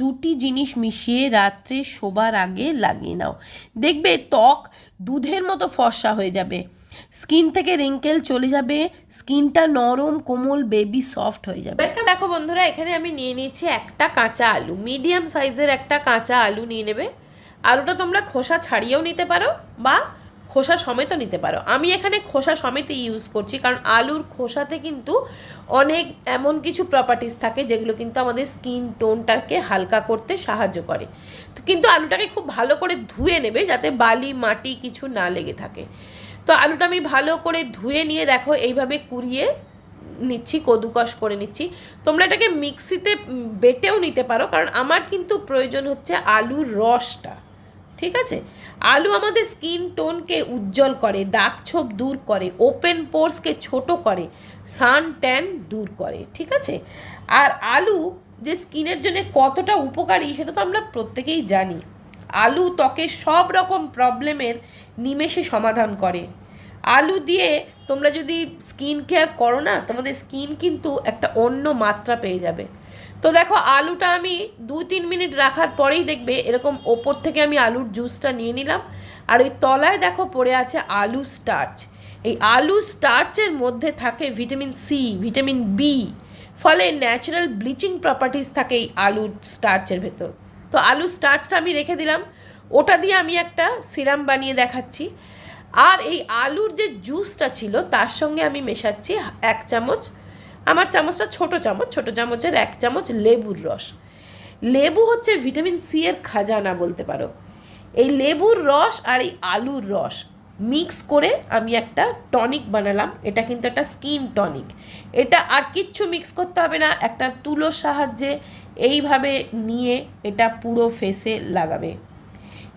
দুটি জিনিস মিশিয়ে রাত্রে শোবার আগে লাগিয়ে নাও। দেখবে ত্বক দুধের মতো ফর্সা হয়ে যাবে। স্কিন থেকে রিঙ্কেল চলে যাবে, স্কিনটা নরম, কোমল, বেবি সফট হয়ে যাবে। দেখো বন্ধুরা, এখানে আমি নিয়ে নিয়েছি একটা কাঁচা আলু। মিডিয়াম সাইজের একটা কাঁচা আলু নিয়ে নেবে। আলুটা তোমরা খোসা ছাড়িয়েও নিতে পারো বা খোসা সমেতও নিতে পারো। আমি এখানে খোসা সমেত ইউজ করছি, কারণ আলুর খোসাতে কিন্তু অনেক এমন কিছু প্রপার্টিস থাকে যেগুলো কিন্তু আমাদের স্কিন টোনটাকে হালকা করতে সাহায্য করে। তো কিন্তু আলুটাকে খুব ভালো করে ধুয়ে নেবে যাতে বালি, মাটি কিছু না লেগে থাকে। তো আলুটা আমি ভালো করে ধুয়ে নিয়ে দেখো, এইভাবে কুড়িয়ে নিচ্ছি, কদুকস করে নিচ্ছি। তোমরা এটাকে মিক্সিতে বেটেও নিতে পারো, কারণ আমার কিন্তু প্রয়োজন হচ্ছে আলুর রসটা। ঠিক আছে? আলু আমাদের স্কিন টোনকে উজ্জ্বল করে, দাগ ছোপ দূর করে ওপেন পোর্সকে ছোট করে সান ট্যান দূর করে, ঠিক আছে? আর আলু যে স্কিনের জন্য কতটা উপকারী সেটা তো আমরা প্রত্যেকেই জানি। আলু ত্বকের সব রকম প্রবলেমের নিমেষে সমাধান করে। আলু দিয়ে তোমরা যদি স্কিন কেয়ার করো না, তোমাদের স্কিন কিন্তু একটা অন্য মাত্রা পেয়ে যাবে। তো দেখো, আলুটা আমি দু তিন মিনিট রাখার পরেই দেখবে এরকম ওপর থেকে আমি আলুর জুসটা নিয়ে নিলাম। আর ওই তলায় দেখো পড়ে আছে আলু স্টার্চ এই আলু স্টার্চের মধ্যে থাকে ভিটামিন সি ভিটামিন বি ফলে ন্যাচারাল ব্লিচিং প্রপার্টিস থাকে এই আলুর স্টার্চের ভেতর। তো আলু স্টার্চটা আমি রেখে দিলাম। ওটা দিয়ে আমি একটা সিরাম বানিয়ে দেখাচ্ছি। আর এই আলুর যে জুসটা ছিল, তার সঙ্গে আমি মেশাচ্ছি এক চামচ আমার চামচটা ছোট চামচ, ছোট চামচের এক চামচ লেবুর রস। লেবু হচ্ছে ভিটামিন সি এর খাজানা বলতে পারো। এই লেবুর রস আর এই আলুর রস মিক্স করে আমি একটা টনিক বানালাম। এটা কিন্তু একটা স্কিন টনিক। এটা আর কিচ্ছু মিক্স করতে হবে না, একটা তুলোর সাহায্যে এইভাবে নিয়ে এটা পুরো ফেসে লাগাবে।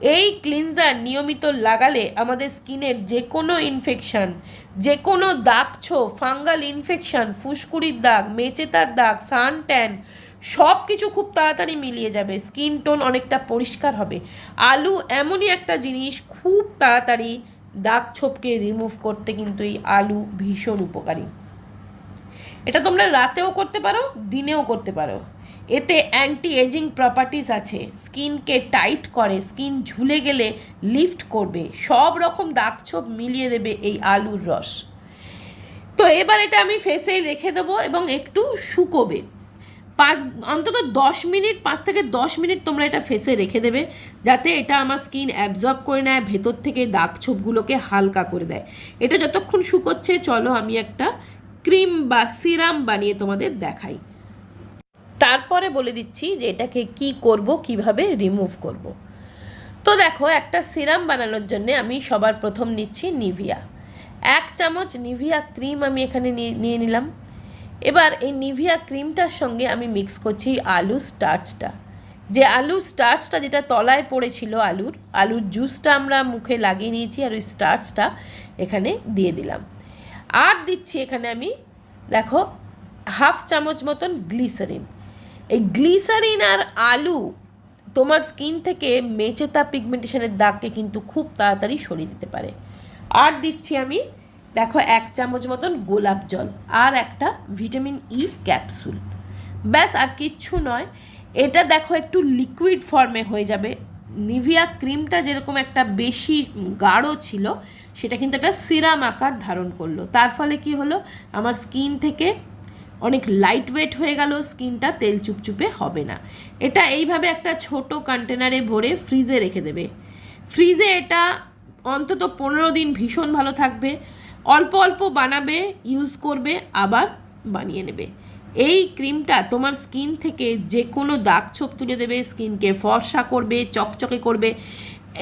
এই ক্লিনজার নিয়মিত লাগালে আমাদের স্কিনের যে কোনো ইনফেকশান যে কোনো দাগ দাগছো ফাঙ্গাল ইনফেকশান, ফুসকুড়ির দাগ, মেচেতার দাগ, সান ট্যান সব কিছু খুব তাড়াতাড়ি মিলিয়ে যাবে। স্কিন টোন অনেকটা পরিষ্কার হবে। আলু এমনই একটা জিনিস খুব তাড়াতাড়ি দাগ ছোপকে রিমুভ করতে কিন্তু এই আলু ভীষণ উপকারী। এটা তোমরা রাতেও করতে পারো, দিনেও করতে পারো। এতে অ্যান্টি এজিং প্রপার্টিস আছে। স্কিনকে টাইট করে, স্কিন ঝুলে গেলে লিফট করবে, সব রকম দাগ ছোপ মিলিয়ে দেবে এই আলুর রস। তো এবার এটা আমি ফেসে রেখে দেবো এবং একটু শুকোবে। পাঁচ, অন্তত দশ মিনিট, পাঁচ থেকে দশ মিনিট তোমরা এটা ফেসে রেখে দেবে, যাতে এটা আমার স্কিন অ্যাবজর্ব করে নেয়, ভেতর থেকে দাগ ছোপগুলোকে হালকা করে দেয়। এটা যতক্ষণ শুকোচ্ছে, চলো আমি একটা ক্রিম বা সিরাম বানিয়ে তোমাদের দেখাই। তারপরে বলে দিচ্ছি যে এটাকে কি করব, কীভাবে রিমুভ করব। তো দেখো, একটা সিরাম বানানোর জন্য আমি সবার প্রথম নিচ্ছি নিভিয়া। এক চামচ নিভিয়া ক্রিম আমি এখানে নিয়ে নিলাম। এবার এই নিভিয়া ক্রিমটার সঙ্গে আমি মিক্স করছি আলু স্টার্চটা। যে আলু স্টার্চটা যেটা তলায় পড়েছিল আলুর আলুর জুসটা আমরা মুখে লাগিয়ে নিয়েছি আর ওই স্টার্চটা এখানে দিয়ে দিলাম। আর দিচ্ছি এখানে আমি, দেখো, হাফ চামচ মতন গ্লিসারিন এই গ্লিসারিন আর আলু তোমার স্কিন থেকে মেচেতা পিগমেন্টেশনের দাগকে কিন্তু খুব তাড়াতাড়ি সরিয়ে দিতে পারে। আর দিচ্ছি আমি, দেখো, এক চামচ মতন গোলাপ জল আর একটা ভিটামিন ই ক্যাপসুল। ব্যাস, আর কিচ্ছু নয়। এটা দেখো একটু লিকুইড ফর্মে হয়ে যাবে। নিভিয়া ক্রিমটা যেরকম একটা বেশি গাঢ় ছিল, সেটা কিন্তু একটা সিরাম আকার ধারণ করল। তার ফলে কি হলো? আমার স্কিন থেকে অনেক লাইট ওয়েট হয়ে গেল, স্কিনটা তেল চুপচুপে হবে না। এটা এইভাবে একটা ছোট কন্টেনারে ভরে ফ্রিজে রেখে দেবে। ফ্রিজে এটা অন্তত পনেরো দিন ভীষণ ভালো থাকবে। অল্প অল্প বানাবে ইউজ করবে, আবার বানিয়ে নেবে। এই ক্রিমটা তোমার স্কিন থেকে যে কোনো দাগ ছোপ তুলে দেবে, স্কিনকে ফর্সা করবে, চকচকে করবে।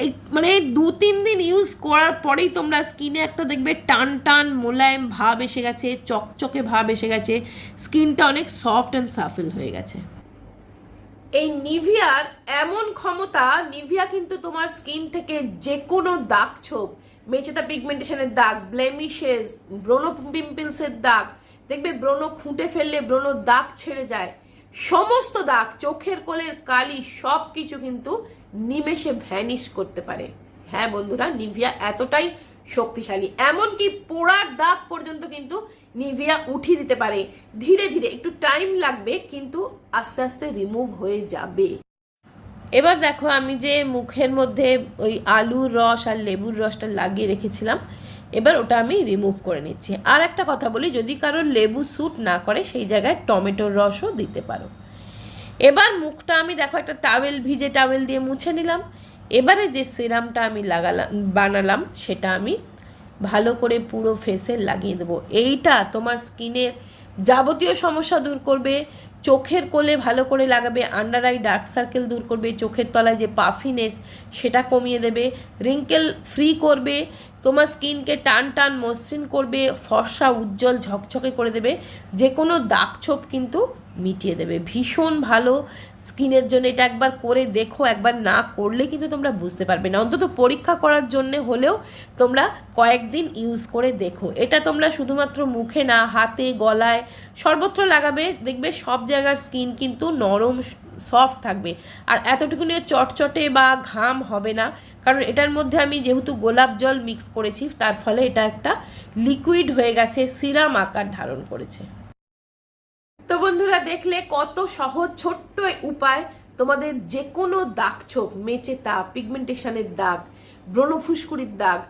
এই মানে দু, তিন দিন ইউজ করার পরেই তোমরা স্কিনে একটা দেখবে টান টান, মোলায়েম ভাব এসে গেছে, চকচকে ভাব এসে গেছে, স্কিনটা অনেক সফট অ্যান্ড সাফেল হয়ে গেছে। এই নিভিয়ার এমন ক্ষমতা, নিভিয়া কিন্তু তোমার স্কিন থেকে যে কোনো দাগ ছোপ, মেচেতা পিগমেন্টেশনের দাগ ব্লেমিশেস ব্রোনো পিম্পলসের দাগ দেখবে ব্রণ খুঁটে ফেললে ব্রণ দাগ ছেড়ে যায়। সমস্ত দাগ চোখের কোলের কালি সব কিছু কিন্তু নিমেষে ভ্যানিশ করতে পারে। হ্যাঁ বন্ধুরা, নিভিয়া এতটাই শক্তিশালী। এমনকি পোড়ার দাগ পর্যন্ত কিন্তু নিভিয়া উঠিয়ে দিতে পারে। ধীরে ধীরে, একটু টাইম লাগবে, কিন্তু আস্তে আস্তে রিমুভ হয়ে যাবে। এবার দেখো, আমি যে মুখের মধ্যে ওই আলুর রস আর লেবুর রসটা লাগিয়ে রেখেছিলাম এবার ওটা আমি রিমুভ করে নিচ্ছি। আর একটা কথা বলি, যদি কারোর লেবু স্যুট না করে, সেই জায়গায় টমেটোর রসও দিতে পারো। এবার মুখটা আমি দেখো, একটা টাওয়েল ভিজে টাওয়েল দিয়ে মুছে নিলাম। এবারে যে সিরামটা আমি লাগালাম, বানালাম, সেটা আমি ভালো করে পুরো ফেসে লাগিয়ে দেবো। এইটা তোমার স্কিনের যাবতীয় সমস্যা দূর করবে, চোখের কোলে ভালো করে লাগাবে আন্ডার আই ডার্ক সার্কেল দূর করবে, চোখের তলায় যে পাফিনেস সেটা কমিয়ে দেবে রিঙ্কেল ফ্রি করবে তোমার স্কিনকে টান টান মসৃণ করবে, ফর্সা, উজ্জ্বল, ঝকঝকে করে দেবে। যে কোনো দাগ ছোপ কিন্তু মিটিয়ে দেবে। ভীষণ ভালো স্কিনের জন্য এটা একবার করে দেখো, একবার না করলে কিন্তু তোমরা বুঝতে পারবে না। অন্তত পরীক্ষা করার জন্য হলেও তোমরা কয়েকদিন ইউজ করে দেখো। এটা তোমরা শুধুমাত্র মুখে না, হাতে, গলায় সর্বত্র লাগাবে। দেখবে সব জায়গার স্কিন কিন্তু নরম সফট থাকবে। আর এতটুকু নিয়ে চটচটে বা ঘাম হবে না। কারণ এটার মধ্যে আমি যেহেতু গোলাপ জল মিক্স করেছি, তার ফলে এটা একটা লিকুইড হয়ে গেছে সিরাম আকার ধারণ করেছে। তো বন্ধুরা, দেখলে কত সহজ, ছোট্ট উপায়। তোমাদের যে কোনো দাগ ছোপ, মেচে তাপ পিগমেন্টেশনের দাগ, ব্রণ ফুসকুড়ির দাগ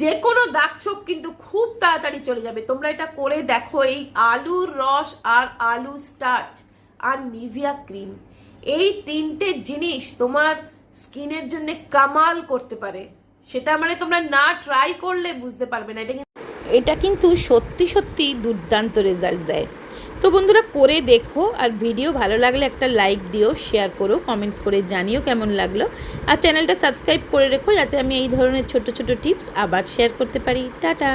যে কোনো দাগ ছোপ কিন্তু খুব তাড়াতাড়ি চলে যাবে। তোমরা এটা করে দেখো, এই আলুর রস আর আলু স্টার্চ আর নিভিয়া ক্রিম এই তিনটে জিনিস তোমার স্কিনের জন্য কামাল করতে পারে। সেটা মানে তোমরা না ট্রাই করলে বুঝতে পারবে না। এটা কিন্তু এটা কিন্তু সত্যি সত্যি দুর্দান্ত রেজাল্ট দেয়। তো বন্ধুরা, করে দেখো আর ভিডিও ভালো লাগলে একটা লাইক দিও শেয়ার করো কমেন্টস করে জানিও কেমন লাগল। আর চ্যানেলটা সাবস্ক্রাইব করে রেখো, যাতে আমি এই ধরনের ছোট ছোট টিপস আবার শেয়ার করতে পারি। টাটা!